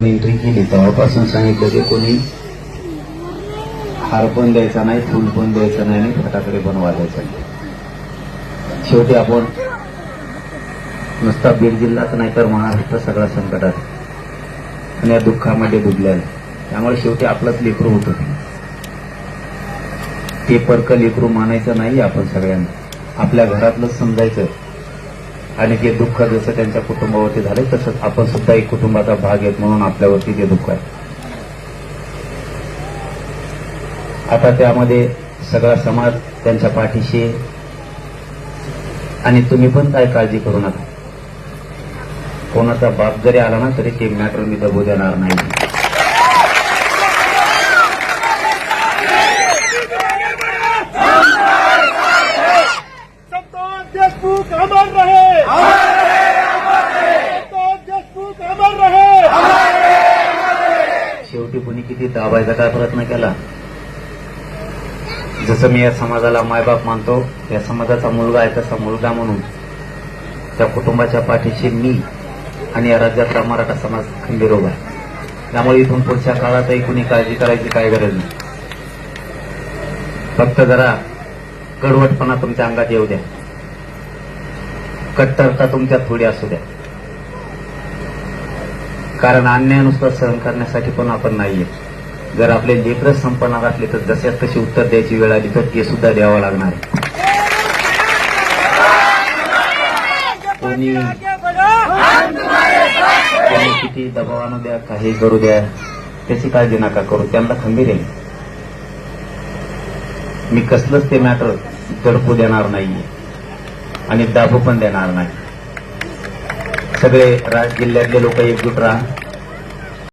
Entry केली. तेव्हापासून सांगितलं की कोणी हार पण द्यायचा नाही फुल पण द्यायचं नाही आणि फटाकडे पण वाजायचं नाही. शेवटी आपण नुसता बीड जिल्हाच नाही तर महाराष्ट्र सगळा संकटात आणि या दुःखामध्ये डुबलेला त्यामुळे शेवटी आपलंच लेकरू होत ते. ते परक लेकरू मानायचं नाही आपण सगळ्यांना. आपल्या घरातलंच समजायचं. आणि ते दुःख जसं त्यांच्या कुटुंबावरती झाले तसंच आपण सुद्धा एक कुटुंबाचा भाग आहेत म्हणून आपल्यावरती ते दुःख आहे. आता त्यामध्ये सगळा समाज त्यांच्या पाठीशी आणि तुम्ही पण काय काळजी करू नका. कोणाचा बाप जरी आला ना तरी ते मॅटर मी दबू देणार नाही. शेवटी कोणी किती दाबायचा काय प्रयत्न केला? जसं मी या समाजाला मायबाप मानतो या समाजाचा मुलगा आहे तसा मुलगा म्हणून. त्या कुटुंबाच्या पाठीशी मी आणि या राज्यातला मराठा समाज खंबीर उभा आहे. त्यामुळे इथून पुढच्या काळातही कुणी काळजी करायची काय गरज नाही. फक्त जरा कडवटपणा तुमच्या अंगात येऊ द्या. कट्टरता तुमच्यात थोडी असू द्या. कारण अन्यायानुसार सहन करण्यासाठी पण आपण नाहीये. जर आपले लेकर संपणार असले तर जशात तशी उत्तर द्यायची वेळ आली तर ते सुद्धा द्यावं लागणार कोणी किती दबाव आणू द्या काही करू द्या त्याची काळजी नका करू त्यांना खंबीर आहे. मी कसलंच ते मॅटर दडपू देणार नाहीये. आणि दाबू पण देणार नाही. सगळे राज जिल्ह्यातले लोक एकजूट राहा.